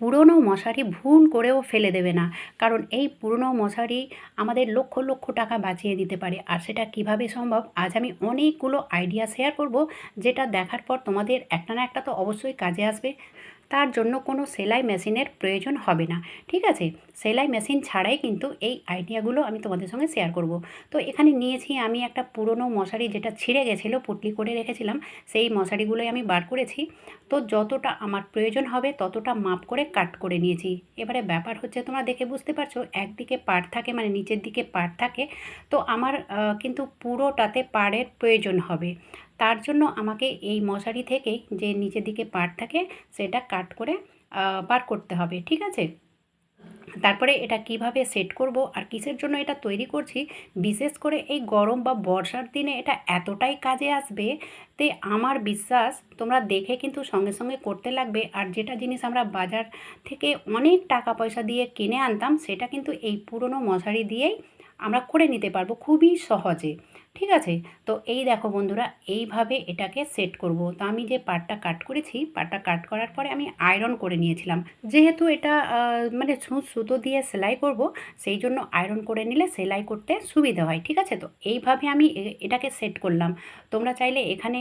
পুরনো মশারি ভুল করেও ফেলে দেবে না। কারণ এই পুরনো মশারি আমাদের লক্ষ লক্ষ টাকা বাঁচিয়ে দিতে পারে। আর সেটা কীভাবে সম্ভব, আজ আমি অনেকগুলো আইডিয়া শেয়ার করব, যেটা দেখার পর তোমাদের একটা না একটা তো অবশ্যই কাজে আসবে। তার জন্য কোনো সেলাই মেশিনের প্রয়োজন হবে না। ঠিক আছে? সেলাই মেশিন ছাড়াই কিন্তু এই আইডিয়াগুলো আমি তোমাদের সঙ্গে শেয়ার করব। তো এখানে নিয়েছি আমি একটা পুরনো মশারি যেটা ছিঁড়ে গেছিল, পুটলি করে রেখেছিলাম, সেই মশারিগুলোই আমি বার করেছি। তো যতটা আমার প্রয়োজন হবে ততটা মাপ করে কাট করে নিয়েছি। এবারে ব্যাপার হচ্ছে তোমরা দেখে বুঝতে পারছ, একদিকে পাড় থাকে মানে নিচের দিকে পাড় থাকে, তো আমার কিন্তু পুরোটাতে পাড়ের প্রয়োজন হবে। তার জন্য আমাকে এই মশারি থেকে যে নিচের দিকে পাড় থাকে, সেটা কাট করে বার করতে হবে, ঠিক আছে? তারপরে এটা কীভাবে সেট করব আর কিসের জন্য এটা তৈরি করছি, বিশেষ করে এই গরম বা বর্ষার দিনে এটা এতটাই কাজে আসবে তে আমার বিশ্বাস তোমরা দেখে কিন্তু সঙ্গে সঙ্গে করতে লাগবে। আর যেটা জিনিস আমরা বাজার থেকে অনেক টাকা পয়সা দিয়ে কিনে আনতাম, সেটা কিন্তু এই পুরনো মশারি দিয়েই আমরা করে নিতে পারব খুবই সহজে। ঠিক আছে? তো এই দেখো বন্ধুরা, এইভাবে এটাকে সেট করব। তো আমি যে পাটটা কাট করেছি পাটটা কাট করার পরে আমি আয়রন করে নিয়েছিলাম। যেহেতু এটা মানে সুতো দিয়ে সেলাই করব, সেই জন্য আয়রন করে নিলে সেলাই করতে সুবিধা হয়, ঠিক আছে? তো এইভাবে আমি এটাকে সেট করলাম। তোমরা চাইলে এখানে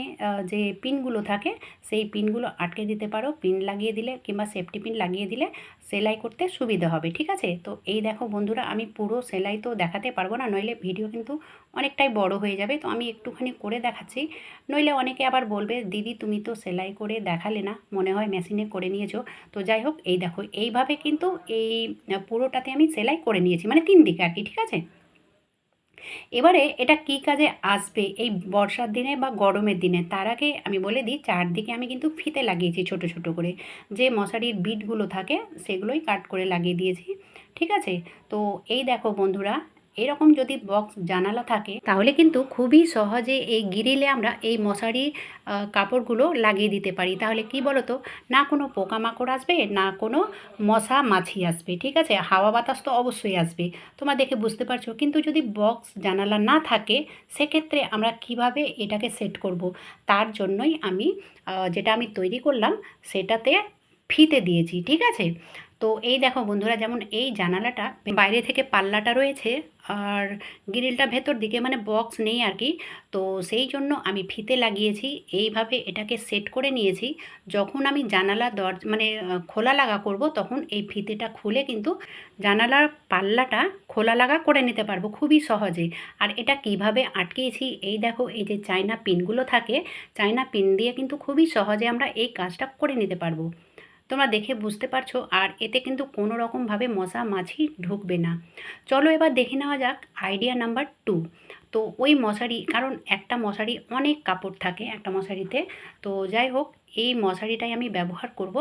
যে পিনগুলো থাকে, সেই পিনগুলো আটকে দিতে পারো। পিন লাগিয়ে দিলে কিংবা সেফটি পিন লাগিয়ে দিলে সেলাই করতে সুবিধা হবে, ঠিক আছে? তো এই দেখো বন্ধুরা, আমি পুরো সেলাই তো দেখাতে পারব না, নইলে ভিডিও কিন্তু অনেকটাই বড় হয়ে যাবে। তো আমি একটুখানি করে দেখাচ্ছি। নইলে অনেকে আবার বলবে, দিদি, তুমি তো সেলাই করে দেখালে না। মনে হয় মেশিনে করে নিয়েছো। তো যাই হোক, এই দেখো, এইভাবে কিন্তু এই পুরোটাতে আমি সেলাই করে নিয়েছি। মানে তিন দিকে আর কি ঠিক আছে? এবারে এটা কি কাজে আসবে? এই বর্ষার দিনে বা গরমের দিনে? তার আগে আমি বলে দিই, চারদিকে আমি কিন্তু ফিতে লাগিয়েছি ছোট ছোট করে। যে মশারির বিটগুলো থাকে, সেগুলোই কাট করে লাগিয়ে দিয়েছি, ঠিক আছে? তো এই দেখো বন্ধুরা এরকম যদি বক্স জানালা থাকে, তাহলে কিন্তু খুবই সহজে এই গিরিলে আমরা এই মশারি কাপড়গুলো লাগিয়ে দিতে পারি। তাহলে কি বলো তো না কোনো পোকামাকড় আসবে, না কোনো মশা মাছি আসবে, ঠিক আছে? হাওয়া বাতাস তো অবশ্যই আসবে। তোমরা দেখে বুঝতে পারছ? কিন্তু যদি বক্স জানালা না থাকে, সেক্ষেত্রে আমরা কীভাবে এটাকে সেট করব? তার জন্যই আমি যেটা আমি তৈরি করলাম, সেটাতে ফিতে দিয়েছি, ঠিক আছে? তো এই দেখো বন্ধুরা, যেমন এই জানালাটা বাইরে থেকে পাল্লাটা রয়েছে আর গ্রিলটা ভেতর দিকে মানে বক্স নেই আর কি। তো সেই জন্য আমি ফিতে লাগিয়েছি, এইভাবে এটাকে সেট করে নিয়েছি। যখন আমি জানালা দর মানে খোলা লাগা করব, তখন এই ফিতেটা খুলে কিন্তু জানালার পাল্লাটা খোলা লাগা করে নিতে পারব, খুবই সহজে। আর এটা কীভাবে আটকেছি, এই দেখো, এই যে চায়না পিনগুলো থাকে, চায়না পিন দিয়ে কিন্তু খুবই সহজে আমরা এই কাজটা করে নিতে পারব। তোমরা দেখে বুঝতে পারছ, আর এতে কিন্তু কোনো রকমভাবে মশা মাছি ঢুকবে না। চলো এবার দেখে নেওয়া যাক আইডিয়া নাম্বার টু তো ওই মশারি, কারণ একটা মশারি অনেক কাপড় থাকে একটা মশারিতে। তো যাই হোক, এই মশারিটাই আমি ব্যবহার করব।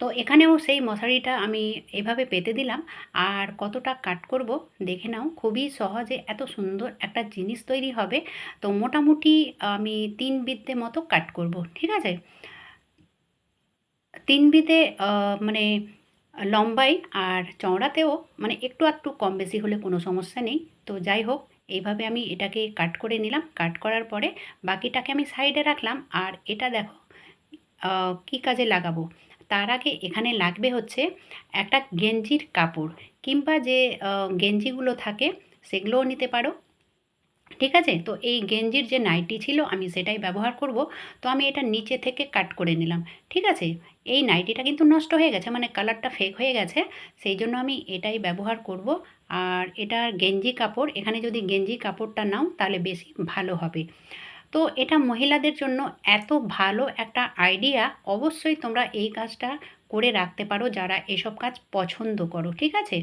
তো এখানেও সেই মশারিটা আমি এভাবে পেতে দিলাম, আর কতটা কাট করব দেখে নাও। খুবই সহজে এত সুন্দর একটা জিনিস তৈরি হবে। তো মোটামুটি আমি তিন বিত্তে মতো কাট করব, ঠিক আছে? তিন বিতে মানে লম্বাই আর চওড়াতেও মানে একটু একটু কম বেশি হলে কোনো সমস্যা নেই। তো যাই হোক, এইভাবে আমি এটাকে কাট করে নিলাম। কাট করার পরে বাকিটাকে আমি সাইডে রাখলাম। আর এটা দেখো কী কাজে লাগাবো? তার আগে এখানে লাগবে হচ্ছে একটা গেঞ্জির কাপড়। কিংবা যে গেঞ্জিগুলো থাকে, সেগুলোও নিতে পারো। ঠিক আছে? তো এই গেঞ্জির যে নাইটি ছিল, আমি সেটাই ব্যবহার করব। তো আমি এটা নিচে থেকে কাট করে নিলাম। ঠিক আছে? এই নাইটিটা কিন্তু নষ্ট হয়ে গেছে মানে কালারটা ফেক হয়ে গেছে। সেই জন্য আমি এটাই ব্যবহার করব। আর এটা গেঞ্জি কাপড়, এখানে যদি গেঞ্জি কাপড়টা নাও, তাহলে বেশি ভালো হবে। তো এটা মহিলাদের জন্য এত ভালো একটা আইডিয়া অবশ্যই তোমরা এই কাজটা করে রাখতে পারো যারা এসব কাজ পছন্দ করো, ঠিক আছে?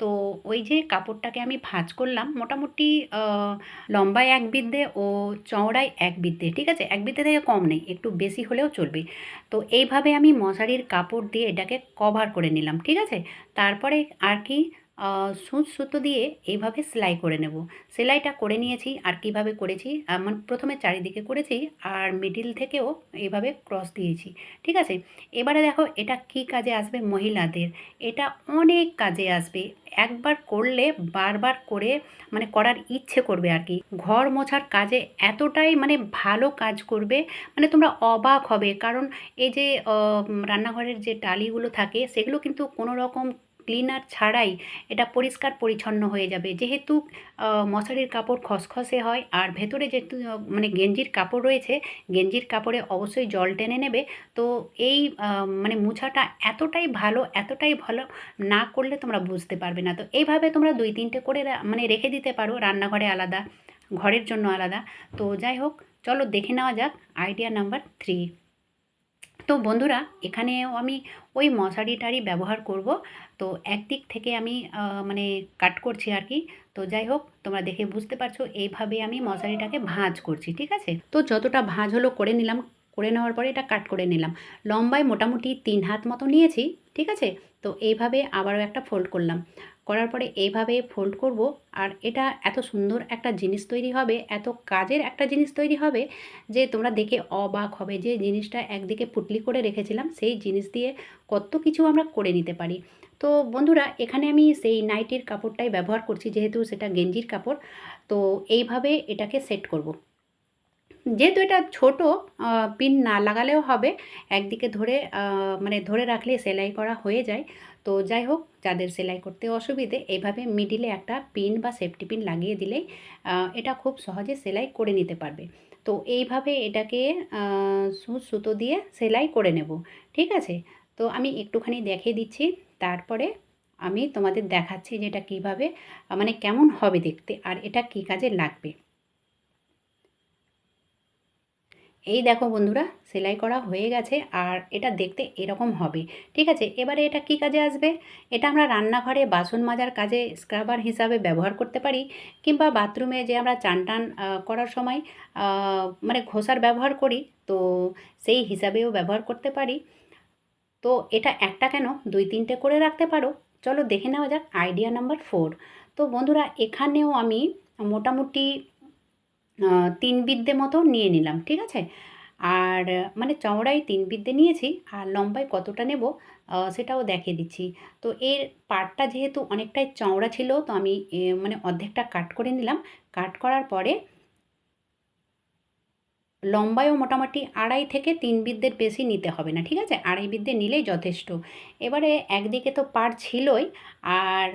তো ওই যে কাপড়টাকে আমি ভাঁজ করলাম, মোটামুটি লম্বায় এক বিদ্যে ও চওড়ায় এক বিদ্যে, ঠিক আছে? এক বিদ্যে থেকে কম নেই, একটু বেশি হলেও চলবে। তো এইভাবে আমি মশারির কাপড় দিয়ে এটাকে কভার করে নিলাম, ঠিক আছে? তারপরে আর কি সুঁচ সুতো দিয়ে এইভাবে সেলাই করে নেব। সেলাইটা করে নিয়েছি আর কীভাবে করেছি আমার প্রথমে চারিদিকে করেছি আর মিডিল থেকেও এইভাবে ক্রস দিয়েছি। ঠিক আছে? এবারে দেখো এটা কি কাজে আসবে? মহিলাদের। এটা অনেক কাজে আসবে। একবার করলে বারবার করে মানে করার ইচ্ছে করবে আর কি। ঘর মোছার কাজে এতটাই মানে ভালো কাজ করবে মানে তোমরা অবাক হবে। কারণ এই যে রান্নাঘরের যে টালিগুলো থাকে, সেগুলো কিন্তু কোনো রকম ক্লিনার ছাড়াই এটা পরিষ্কার পরিচ্ছন্ন হয়ে যাবে। যেহেতু মশারির কাপড় খসখসে হয়, আর ভেতরে যেহেতু মানে গেঞ্জির কাপড় রয়েছে, গেঞ্জির কাপড়ে অবশ্যই জল টেনে নেবে। তো এই মানে মোছাটা এতটাই ভালো এতটাই ভালো না করলে তোমরা বুঝতে পারবে না। তো এইভাবে তোমরা দুই তিনটে করে মানে রেখে দিতে পারো, রান্নাঘরে আলাদা, ঘরের জন্য আলাদা। তো যাই হোক, চলো দেখে নেওয়া যাক, আইডিয়া নাম্বার থ্রি। তো বন্ধুরা, এখানেও আমি ওই মশারিটারই ব্যবহার করব। তো একদিক থেকে আমি মানে কাট করছি আর কি তো যাই হোক, তোমরা দেখে বুঝতে পারছ, এইভাবে আমি মশারিটাকে ভাঁজ করছি, ঠিক আছে? তো যতটা ভাঁজ হলো করে নিলাম, করে নেওয়ার পরে এটা কাট করে নিলাম। লম্বায় মোটামুটি তিন হাত মতো নিয়েছি, ঠিক আছে? তো এইভাবে আবারও একটা ফোল্ড করলাম। করার পরে এইভাবে ফোল্ড করব, আর এটা এত সুন্দর একটা জিনিস তৈরি হবে, এত কাজের একটা জিনিস তৈরি হবে, যে তোমরা দেখে অবাক হবে যে জিনিসটা একদিকে পুটলি করে রেখেছিলাম, সেই জিনিস দিয়ে কত কিছু আমরা করে নিতে পারি। তো বন্ধুরা, এখানে আমি সেই নাইটির কাপড়টাই ব্যবহার করছি, যেহেতু সেটা গেঞ্জির কাপড়। তো এইভাবে এটাকে সেট করব। যেহেতু এটা ছোট পিন না লাগালেও হবে। একদিকে ধরে মানে ধরে রাখলে সেলাই করা হয়ে যায়। তো যাই হোক, যাদের সেলাই করতে অসুবিধে, এইভাবে মিডিলে একটা পিন বা সেফটি পিন লাগিয়ে দিলেই এটা খুব সহজে সেলাই করে নিতে পারবে। তো এইভাবে এটাকে সুতো দিয়ে সেলাই করে নেব। ঠিক আছে? তো আমি একটুখানি দেখিয়ে দিচ্ছি, তারপরে আমি তোমাদের দেখাচ্ছি যে এটা কীভাবে মানে কেমন হবে দেখতে আর এটা কী কাজে লাগবে। এই দেখো বন্ধুরা, সেলাই করা হয়ে গেছে আর এটা দেখতে এরকম হবে। ঠিক আছে, এবারে এটা কি কাজে আসবে? এটা আমরা রান্নাঘরে বাসন মাজার কাজে স্ক্রাবার হিসাবে ব্যবহার করতে পারি কিংবা বাথরুমে যে আমরা চান টান করার সময় মানে ঘষার ব্যবহার করি, তো সেই হিসাবেও ব্যবহার করতে পারি। তো এটা একটা কেন? দুই তিনটে করে রাখতে পারো। চলো দেখে নেওয়া যাক আইডিয়া নাম্বার ফোর তো বন্ধুরা, এখানেও আমি মোটামুটি তিন বিদ্যে মতো নিয়ে নিলাম, ঠিক আছে? আর মানে চওড়াই তিন বিদ্যে নিয়েছি, আর লম্বায় কতটা নেব সেটাও দেখিয়ে দিচ্ছি। তো এর পাটটা যেহেতু অনেকটাই চওড়া ছিল, তো আমি মানে অর্ধেকটা কাট করে নিলাম। কাট করার পরে লম্বায়ও মোটামুটি আড়াই থেকে তিন বিদ্যের বেশি নিতে হবে না, ঠিক আছে? আড়াই বিদ্যে নিলেই যথেষ্ট। এবারে একদিকে তো পাড় ছিলই, আর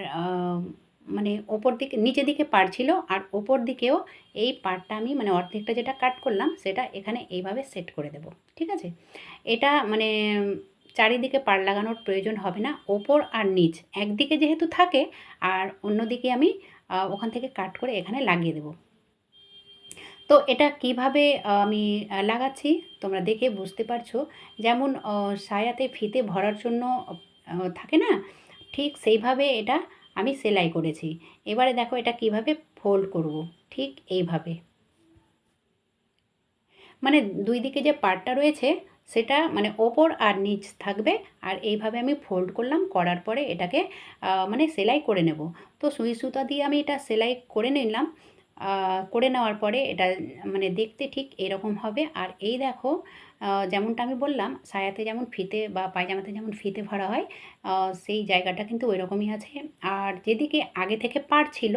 মানে ওপর দিকে, নিচে দিকে পাড় ছিল, আর ওপর দিকেও এই পাড়টা আমি মানে অর্ধেকটা যেটা কাট করলাম, সেটা এখানে এইভাবে সেট করে দেব, ঠিক আছে? এটা মানে চারিদিকে পাড় লাগানোর প্রয়োজন হবে না, ওপর আর নিচ। একদিকে যেহেতু থাকে, আর অন্যদিকে আমি ওখান থেকে কাট করে এখানে লাগিয়ে দেবো। তো এটা কীভাবে আমি লাগাচ্ছি তোমরা দেখে বুঝতে পারছ। যেমন সায়াতে ফিতে ভরার জন্য থাকে না? ঠিক সেইভাবে এটা আমি সেলাই করেছি। এবারে দেখো এটা কীভাবে ফোল্ড করব। ঠিক এইভাবে। মানে দুই দিকে যে পার্টটা রয়েছে, সেটা মানে ওপর আর নিচ থাকবে। আর এইভাবে আমি ফোল্ড করলাম, করার পরে এটাকে মানে সেলাই করে নেব। তো সুই সুতা দিয়ে আমি এটা সেলাই করে নিলাম। করে নেওয়ার পরে এটা মানে দেখতে ঠিক এরকম হবে। আর এই দেখো যেমনটা আমি বললাম, সায়াতে যেমন ফিতে বা পায়জামাতে যেমন ফিতে ভরা হয় সেই জায়গাটা কিন্তু ওই রকমই আছে। আর যেদিকে আগে থেকে পার ছিল,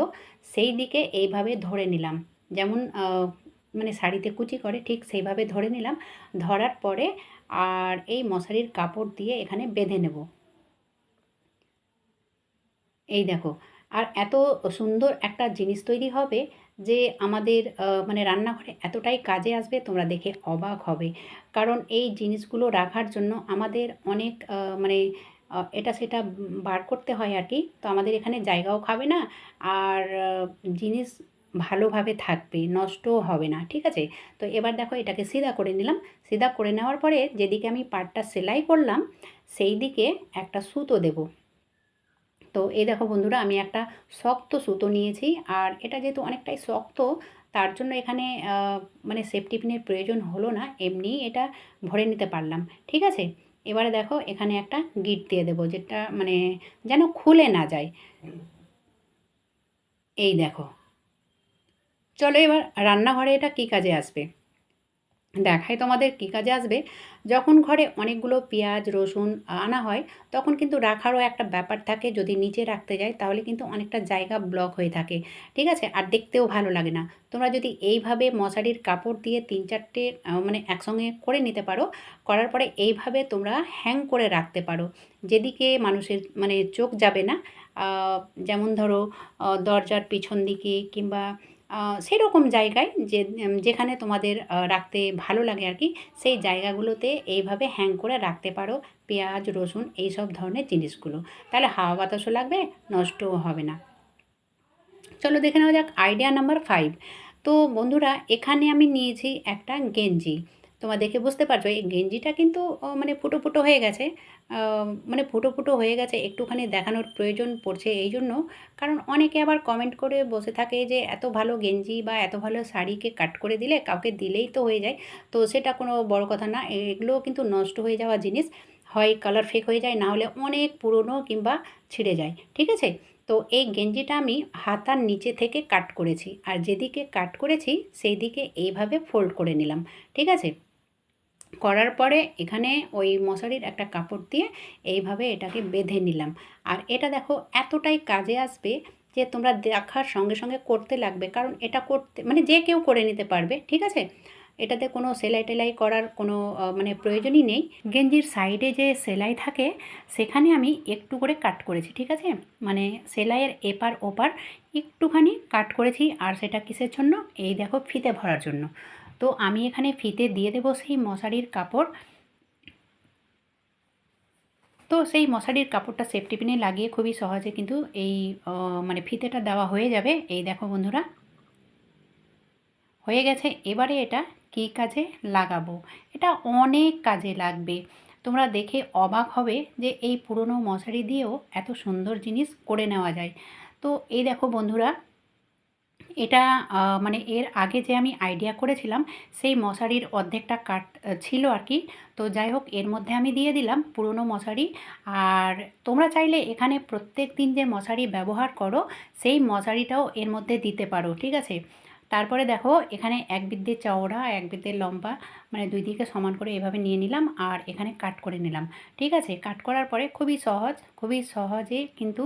সেই দিকে এইভাবে ধরে নিলাম। যেমন মানে শাড়িতে কুচি করে, ঠিক সেইভাবে ধরে নিলাম। ধরার পরে আর এই মশারির কাপড় দিয়ে এখানে বেঁধে নেব। এই দেখো, আর এত সুন্দর একটা জিনিস তৈরি হবে যে আমাদের মানে রান্নাঘরে এতটাই কাজে আসবে তোমরা দেখে অবাক হবে। কারণ এই জিনিসগুলো রাখার জন্য আমাদের অনেক মানে এটা সেটা বার করতে হয় আর কি। তো আমাদের এখানে জায়গাও খাবে না আর জিনিস ভালোভাবে থাকবে, নষ্টও হবে না, ঠিক আছে? তো এবার দেখো এটাকে সিধা করে নিলাম। সিধা করে নেওয়ার পরে যেদিকে আমি পাটটা সেলাই করলাম সেই দিকে একটা সুতো দেবো। তো এই দেখো বন্ধুরা, আমি একটা শক্ত সুতো নিয়েছি আর এটা যেহেতু অনেকটাই শক্ত, তার জন্য এখানে মানে সেফটি পিনের প্রয়োজন হলো না, এমনি এটা ভরে নিতে পারলাম, ঠিক আছে? এবারে দেখো, এখানে একটা গিট দিয়ে দেবো, যেটা মানে যেন খুলে না যায়। এই দেখো। চলো এবার রান্নাঘরে এটা কী কাজে আসবে? দেখাই তোমাদের কী কাজে আসবে? যখন ঘরে অনেকগুলো পেঁয়াজ, রসুন আনা হয়, তখন কিন্তু রাখারও একটা ব্যাপার থাকে। যদি নিচে রাখতে যাই, তাহলে কিন্তু অনেকটা জায়গা ব্লক হয়ে থাকে। ঠিক আছে? আর দেখতেও ভালো লাগে না। তোমরা যদি এইভাবে মশারির কাপড় দিয়ে তিন চারটে মানে একসঙ্গে করে নিতে পারো, করার পরে এইভাবে তোমরা হ্যাং করে রাখতে পারো। যেদিকে মানুষের মানে চোখ যাবে না যেমন ধরো দরজার পিছন দিকে কিংবা সেরকম জায়গায় যে যেখানে তোমাদের রাখতে ভালো লাগে আর কি, সেই জায়গাগুলোতে এইভাবে হ্যাং করে রাখতে পারো। পেঁয়াজ, রসুন এই সব ধরনের জিনিসগুলো। তাহলে হাওয়া বাতাসও লাগবে, নষ্টও হবে না। চলো দেখে নেওয়া যাক আইডিয়া নাম্বার ফাইভ তো বন্ধুরা, এখানে আমি নিয়েছি একটা গেঞ্জি। তোমরা দেখে বুঝতে পারছ, এই গেঞ্জিটা কিন্তু মানে ফুটো ফুটো হয়ে গেছে। মানে ফুটো ফুটো হয়ে গেছে, একটুখানি দেখানোর প্রয়োজন পড়ছে এই জন্য কারণ অনেকে আবার কমেন্ট করে বসে থাকে যে, এত ভালো গেঞ্জি বা এত ভালো শাড়িকে কাট করে দিলে কাউকে দিলেই তো হয়ে যায়। তো সেটা কোনো বড় কথা না, এগুলোও কিন্তু নষ্ট হয়ে যাওয়া জিনিস। হয় কালার ফেক হয়ে যায়, না হলে অনেক পুরনো কিংবা ছিঁড়ে যায়। ঠিক আছে? তো এই গেঞ্জিটা আমি হাতার নিচে থেকে কাট করেছি। আর যেদিকে কাট করেছি সেই দিকে এইভাবে ফোল্ড করে নিলাম। ঠিক আছে? করার পরে এখানে ওই মশারির একটা কাপড় দিয়ে এইভাবে এটাকে বেঁধে নিলাম। আর এটা দেখো এতটাই কাজে আসবে যে তোমরা দেখার সঙ্গে সঙ্গে করতে লাগবে, কারণ এটা করতে মানে যে কেউ করে নিতে পারবে, ঠিক আছে? এটাতে কোনো সেলাই টেলাই করার কোনো মানে প্রয়োজনই নেই। গেঞ্জির সাইডে যে সেলাই থাকে, সেখানে আমি একটু করে কাট করেছি, ঠিক আছে? মানে সেলাইয়ের এপার ওপার একটুখানি কাট করেছি, আর সেটা কিসের জন্য? এই দেখো ফিতে ভরার জন্য। তো আমি এখানে ফিতে দিয়ে দেবো সেই মশারির কাপড়। তো সেই মশারির কাপড়টা সেফটি পিনে লাগিয়ে খুবই সহজে কিন্তু এই মানে ফিতেটা দেওয়া হয়ে যাবে। এই দেখো বন্ধুরা। হয়ে গেছে। এবারে এটা কী কাজে লাগাবো? এটা অনেক কাজে লাগবে। তোমরা দেখে অবাক হবে যে এই পুরনো মশারি দিয়েও এত সুন্দর জিনিস করে নেওয়া যায়। তো এই দেখো বন্ধুরা এটা মানে এর আগে যে আমি আইডিয়া করেছিলাম, সেই মশারির অর্ধেকটা কাট ছিল আর কি। তো যাই হোক, এর মধ্যে আমি দিয়ে দিলাম পুরনো মশারি। আর তোমরা চাইলে এখানে প্রত্যেক দিন যে মশারি ব্যবহার করো, সেই মশারিটাও এর মধ্যে দিতে পারো, ঠিক আছে? তারপরে দেখো, এখানে এক বিদ্যে চওড়া, এক বিদ্যে লম্বা মানে দুই দিকে সমান করে এভাবে নিয়ে নিলাম আর এখানে কাট করে নিলাম, ঠিক আছে? কাট করার পরে খুবই সহজ, খুবই সহজে কিন্তু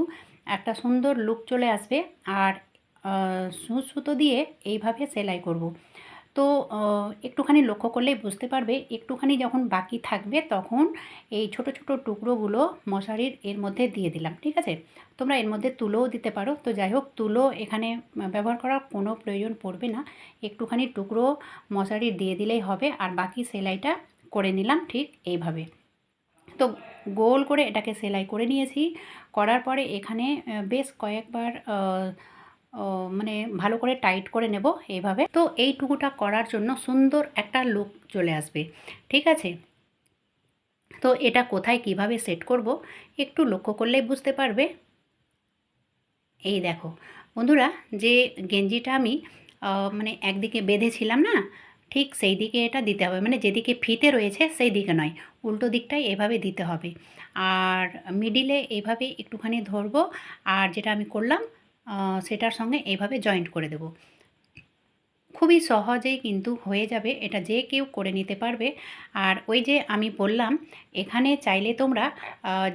একটা সুন্দর লুক চলে আসবে। আর সূচ সুতো দিয়ে এইভাবে সেলাই করব। তো একটুখানি লক্ষ্য করলেই বুঝতে পারবে, একটুখানি যখন বাকি থাকবে তখন এই ছোট ছোট টুকরোগুলো মশারির এর মধ্যে দিয়ে দিলাম, ঠিক আছে? তোমরা এর মধ্যে তুলোও দিতে পারো। তো যাই হোক, তুলো এখানে ব্যবহার করার কোনো প্রয়োজন পড়বে না। একটুখানি টুকরো মশারি দিয়ে দিলেই হবে, আর বাকি সেলাইটা করে নিলাম ঠিক এইভাবে। তো গোল করে এটাকে সেলাই করে নিয়েছি। করার পরে এখানে বেশ কয়েকবার মানে ভালো করে টাইট করে নেব এইভাবে। তো এইটুকুটা করার জন্য সুন্দর একটা লুক চলে আসবে। ঠিক আছে? তো এটা কোথায় কীভাবে সেট করব একটু লক্ষ্য করলেই বুঝতে পারবে। এই দেখো, বন্ধুরা যে গেঞ্জিটা আমি মানে একদিকে বেঁধেছিলাম না, ঠিক সেই দিকে এটা দিতে হবে। মানে যেদিকে ফিতে রয়েছে সেই দিকে নয়, উল্টো দিকটাই এভাবে দিতে হবে। আর মিডিলে এইভাবে একটুখানি ধরবো। আর যেটা আমি করলাম সেটার সঙ্গে এইভাবে জয়েন্ট করে দেব। খুবই সহজেই কিন্তু হয়ে যাবে, এটা যে কেউ করে নিতে পারবে। আর ওই যে আমি বললাম, এখানে চাইলে তোমরা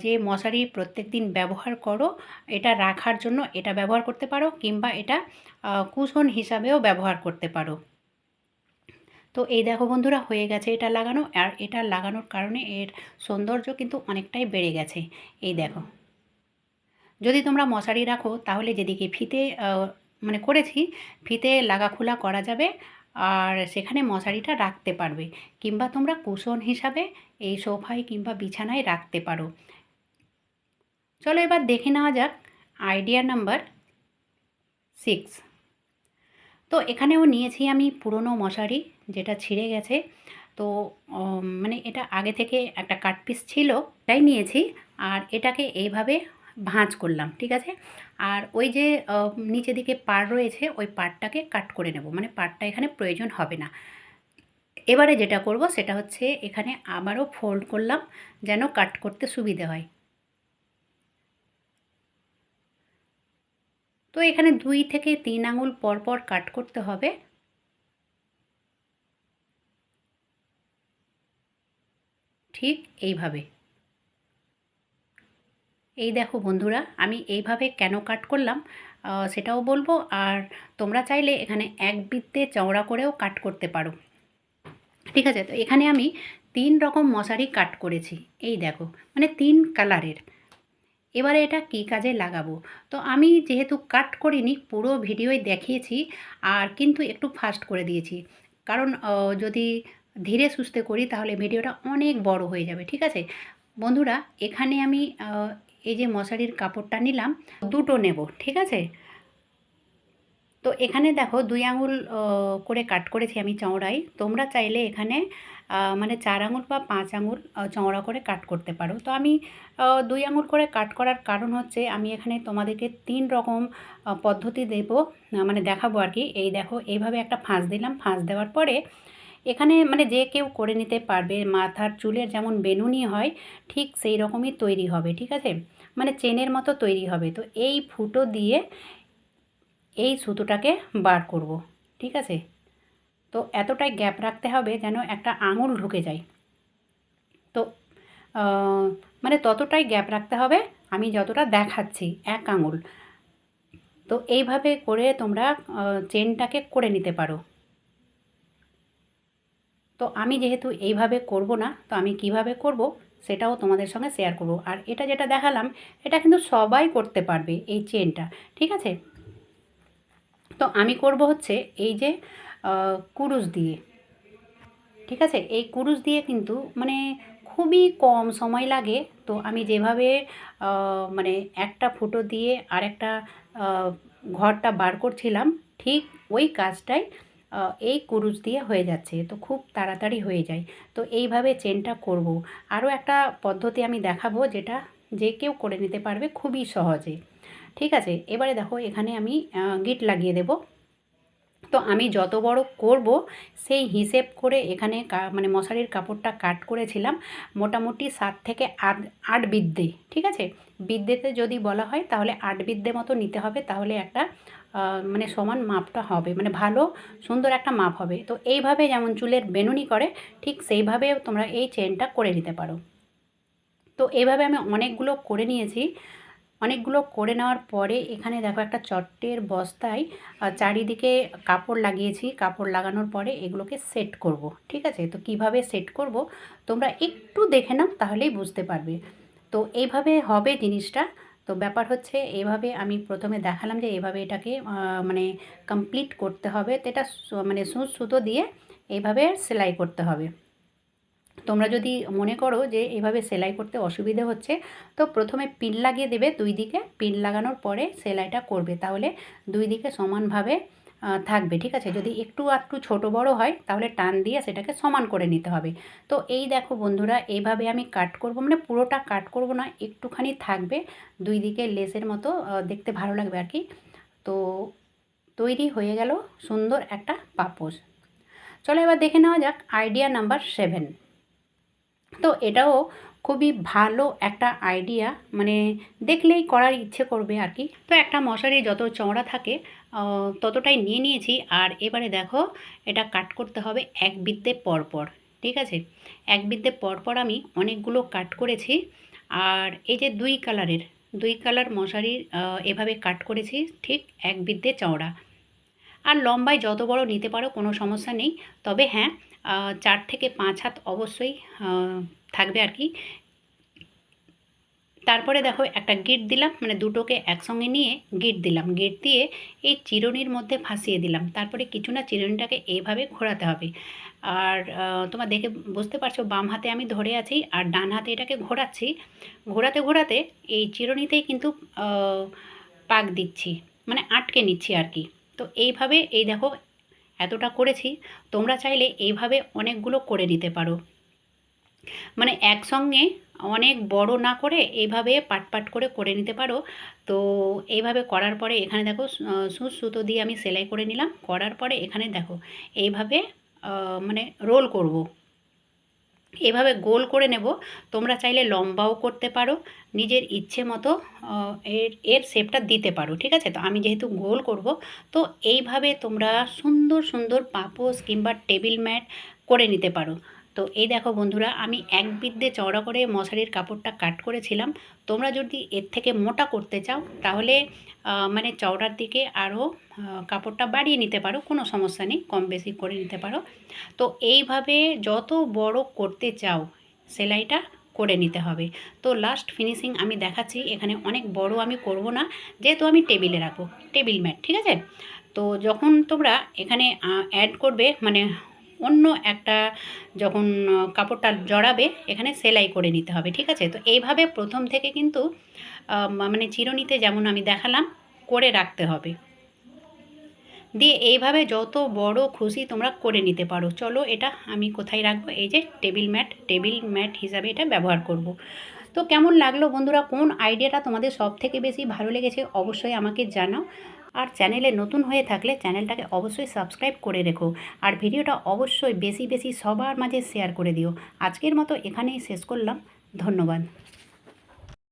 যে মশারি প্রত্যেক দিন ব্যবহার করো, এটা রাখার জন্য এটা ব্যবহার করতে পারো, কিংবা এটা কুশন হিসাবেও ব্যবহার করতে পারো। তো এই দেখো বন্ধুরা, হয়ে গেছে এটা লাগানো। আর এটা লাগানোর কারণে এর সৌন্দর্য কিন্তু অনেকটাই বেড়ে গেছে। এই দেখো। যদি তোমরা মশারি রাখো, তাহলে যেদিকে ফিতে মানে করেছি, ফিতে লাগা খোলা করা যাবে আর সেখানে মশারিটা রাখতে পারবে। কিংবা তোমরা কুশন হিসাবে এই সোফায় কিংবা বিছানায় রাখতে পারো। চলো এবার দেখে নেওয়া যাক আইডিয়া নাম্বার সিক্স। তো এখানেও নিয়েছি আমি পুরনো মশারি, যেটা ছিঁড়ে গেছে। তো মানে এটা আগে থেকে একটা কাট পিস ছিল, তাই নিয়েছি। আর এটাকে এইভাবে ভাঁজ করলাম, ঠিক আছে? আর ওই যে নিচে দিকে পাড় রয়েছে, ওই পাড়টাকে কাট করে নেব। মানে পাড়টা এখানে প্রয়োজন হবে না। এবারে যেটা করব, সেটা হচ্ছে এখানে আবারও ফোল্ড করলাম, যেন কাট করতে সুবিধে হয়। তো এখানে দুই থেকে তিন আঙুল পর পর কাট করতে হবে। ঠিক এইভাবে। এই দেখো বন্ধুরা, আমি এইভাবে কেন কাট করলাম সেটাও বলব। আর তোমরা চাইলে এখানে এক বৃত্তে চওড়া করেও কাট করতে পারো। ঠিক আছে, তো এখানে আমি তিন রকম মশারি কাট করেছি। এই দেখো মানে তিন কালারের এবারে এটা কী কাজে লাগাবো? তো আমি যেহেতু কাট করিনি, পুরো ভিডিওই দেখিয়েছি, আর কিন্তু একটু ফাস্ট করে দিয়েছি। কারণ যদি ধীরে সুস্থে করি, তাহলে ভিডিওটা অনেক বড় হয়ে যাবে, ঠিক আছে? বন্ধুরা, এখানে আমি এই যে মশারির কাপড়টা নিলাম, দুটো নেব, ঠিক আছে? তো এখানে দেখো দুই আঙুল করে কাট করেছি আমি চওড়াই তোমরা চাইলে এখানে মানে চার আঙুল বা পাঁচ আঙুল চওড়া করে কাট করতে পারো। তো আমি দুই আঙুল করে কাট করার কারণ হচ্ছে আমি এখানে তোমাদেরকে তিন রকম পদ্ধতি দেব মানে দেখাবো আর কি। এই দেখো, এইভাবে একটা ফাঁস দিলাম। ফাঁস দেওয়ার পরে এখানে মানে যে কেউ করে নিতে পারবে, মাথার চুলের যেমন বেনুনি হয়, ঠিক সেই রকমই তৈরি হবে, ঠিক আছে? মানে চেনের মতো তৈরি হবে। তো এই ফুটো দিয়ে এই সুতোটাকে বার করব, ঠিক আছে? তো এতটাই গ্যাপ রাখতে হবে যেন একটা আঙুল ঢুকে যায়। তো মানে ততটাই গ্যাপ রাখতে হবে, আমি যতটা দেখাচ্ছি এক আঙুল। তো এইভাবে করে তোমরা চেনটাকে করে নিতে পারো। তো আমি যেহেতু এইভাবে করব না, তো আমি কীভাবে করব? সেটাও তোমাদের সঙ্গে শেয়ার করব। আর এটা যেটা দেখালাম এটা কিন্তু সবাই করতে পারবে এই চেনটা ঠিক আছে? তো আমি করব হচ্ছে এই যে কুরুশ দিয়ে ঠিক আছে? এই কুরুশ দিয়ে কিন্তু মানে খুবই কম সময় লাগে। তো আমি যেভাবে মানে একটা ফুটো দিয়ে আরেকটা আহ, ঘরটা বার করছিলাম ঠিক ওই কাজটাই এই কুরুশ দিয়ে হয়ে যাচ্ছে, তো খুব তাড়াতাড়ি হয়ে যায়। তো এইভাবে চেনটা করব। আরও একটা পদ্ধতি আমি দেখাবো, যেটা যে কেউ করে নিতে পারবে খুবই সহজে। ঠিক আছে, এবারে দেখো, এখানে আমি গিট লাগিয়ে দেব। তো আমি যত বড় করব, সেই হিসেব করে এখানে মানে মশারির কাপড়টা কাট করেছিলাম, মোটামুটি সাত থেকে আট আট বিদ্যে। ঠিক আছে? বিদ্যেতে যদি বলা হয়, তাহলে আট বিদ্যে মতো নিতে হবে। তাহলে একটা মানে সমান মাপটা হবে মানে ভালো, সুন্দর একটা মাপ হবে। তো এইভাবে যেমন চুলের বেনুনি করে, ঠিক সেইভাবে তোমরা এই চেনটা করে নিতে পারো। তো এইভাবে আমি অনেকগুলো করে নিয়েছি। অনেকগুলো করে নেওয়ার পরে এখানে দেখো একটা চট্টের বস্তায় চারিদিকে কাপড় লাগিয়েছি। কাপড় লাগানোর পরে এগুলোকে সেট করব, ঠিক আছে? তো কীভাবে সেট করব? তোমরা একটু দেখে নাও, তাহলেই বুঝতে পারবে। তো এইভাবে হবে জিনিসটা। তো ব্যাপার হচ্ছে এভাবে আমি প্রথমে দেখালাম যে এভাবে এটাকে মানে কমপ্লিট করতে হবে। তো এটা মানে সুঁচ সুতো দিয়ে এইভাবে সেলাই করতে হবে। তোমরা যদি মনে করো যে এভাবে সেলাই করতে অসুবিধে হচ্ছে, তো প্রথমে পিন লাগিয়ে দেবে দুই দিকে। পিন লাগানোর পরে সেলাইটা করবে। তাহলে দুই দিকে সমানভাবে থাকবে, ঠিক আছে? যদি একটু একটু ছোট বড় হয়, তাহলে টান দিয়ে সেটাকে সমান করে নিতে হবে। তো এই দেখো বন্ধুরা এইভাবে আমি কাট করব মানে পুরোটা কাট করব না, একটুখানি থাকবে, দুই দিকে লেসের মতো দেখতে ভালো লাগবে আর কি। তো তৈরি হয়ে গেল সুন্দর একটা পাপোশ। চলো এবার দেখে নেওয়া যাক আইডিয়া নাম্বার সেভেন। তো এটাও খুবই ভালো একটা আইডিয়া মানে দেখলেই করার ইচ্ছে করবে আর কি। তো একটা মশারি যত চওড়া থাকে ততটাই নিয়ে নিয়েছি। আর এবারে দেখো, এটা কাট করতে হবে এক বিদ্যে পর পর, ঠিক আছে? এক বিদ্যে পর পর আমি অনেকগুলো কাট করেছি। আর এই যে দুই কালারের দুই কালার মশারির এভাবে কাট করেছি, ঠিক এক বিদ্যে চওড়া। আর লম্বায় যত বড় নিতে পারো, কোনো সমস্যা নেই। তবে হ্যাঁ চার থেকে পাঁচ হাত অবশ্যই থাকবে আর কি। তারপরে দেখো একটা গিট দিলাম মানে দুটোকে একসঙ্গে নিয়ে গিট দিলাম। গিট দিয়ে এই চিরুনির মধ্যে ফাঁসিয়ে দিলাম। তারপরে কিছু না চিরুনিটাকে এইভাবে ঘোরাতে হবে। আর তোমরা দেখে বুঝতে পারছ, বাম হাতে আমি ধরে আছি আর ডান হাতে এটাকে ঘোরাচ্ছি। ঘোরাতে ঘোরাতে এই চিরুনিতেই কিন্তু পাক দিচ্ছি মানে আটকে নিচ্ছি আর কি। তো এইভাবে এই দেখো, এতটা করেছি। তোমরা চাইলে এইভাবে অনেকগুলো করে নিতে পারো। মানে একসঙ্গে অনেক বড় না করে এইভাবে পাট পাট করে করে নিতে পারো। তো এইভাবে করার পরে এখানে দেখো সুচ সুতো দিয়ে আমি সেলাই করে নিলাম। করার পরে এখানে দেখো, এইভাবে মানে রোল করব। এভাবে গোল করে নেব। তোমরা চাইলে লম্বাও করতে পারো। নিজের ইচ্ছে মতো এর এর শেপটা দিতে পারো, ঠিক আছে? তো আমি যেহেতু গোল করব, তো এইভাবে তোমরা সুন্দর সুন্দর পাপোস কিংবা টেবিল ম্যাট করে নিতে পারো। তো এই দেখো বন্ধুরা, আমি এক বিদ্যে চওড়া করে মশারির কাপড়টা কাট করেছিলাম। তোমরা যদি এর থেকে মোটা করতে চাও, তাহলে মানে চওড়ার দিকে আরও কাপড়টা বাড়িয়ে নিতে পারো, কোনো সমস্যা নেই, কম বেশি করে নিতে পারো। তো এইভাবে যত বড় করতে চাও, সেলাইটা করে নিতে হবে। তো লাস্ট ফিনিশিং আমি দেখাচ্ছি, এখানে অনেক বড় আমি করব না, যেহেতু আমি টেবিলে রাখব, টেবিল ম্যাট, ঠিক আছে? তো যখন তোমরা এখানে অ্যাড করবে মানে অন্য একটা যখন কাপড়টা জড়াবে, এখানে সেলাই করে নিতে হবে, ঠিক আছে? তো এইভাবে প্রথম থেকে কিন্তু মানে চিরুনিতে যেমন আমি দেখালাম, করে রাখতে হবে। দিয়ে এইভাবে যত বড় খুশি তোমরা করে নিতে পারো। চলো এটা আমি কোথায় রাখব? এই যে টেবিল ম্যাট টেবিল ম্যাট হিসাবে এটা ব্যবহার করব। তো কেমন লাগল বন্ধুরা? কোন আইডিয়াটা তোমাদের সব থেকে বেশি ভালো লেগেছে? অবশ্যই আমাকে জানাও। আর চ্যানেলে নতুন হয়ে থাকলে চ্যানেলটাকে অবশ্যই সাবস্ক্রাইব করে রেখো। আর ভিডিওটা অবশ্যই বেশি বেশি সবার মাঝে শেয়ার করে দিও। আজকের মতো এখানেই শেষ করলাম। ধন্যবাদ।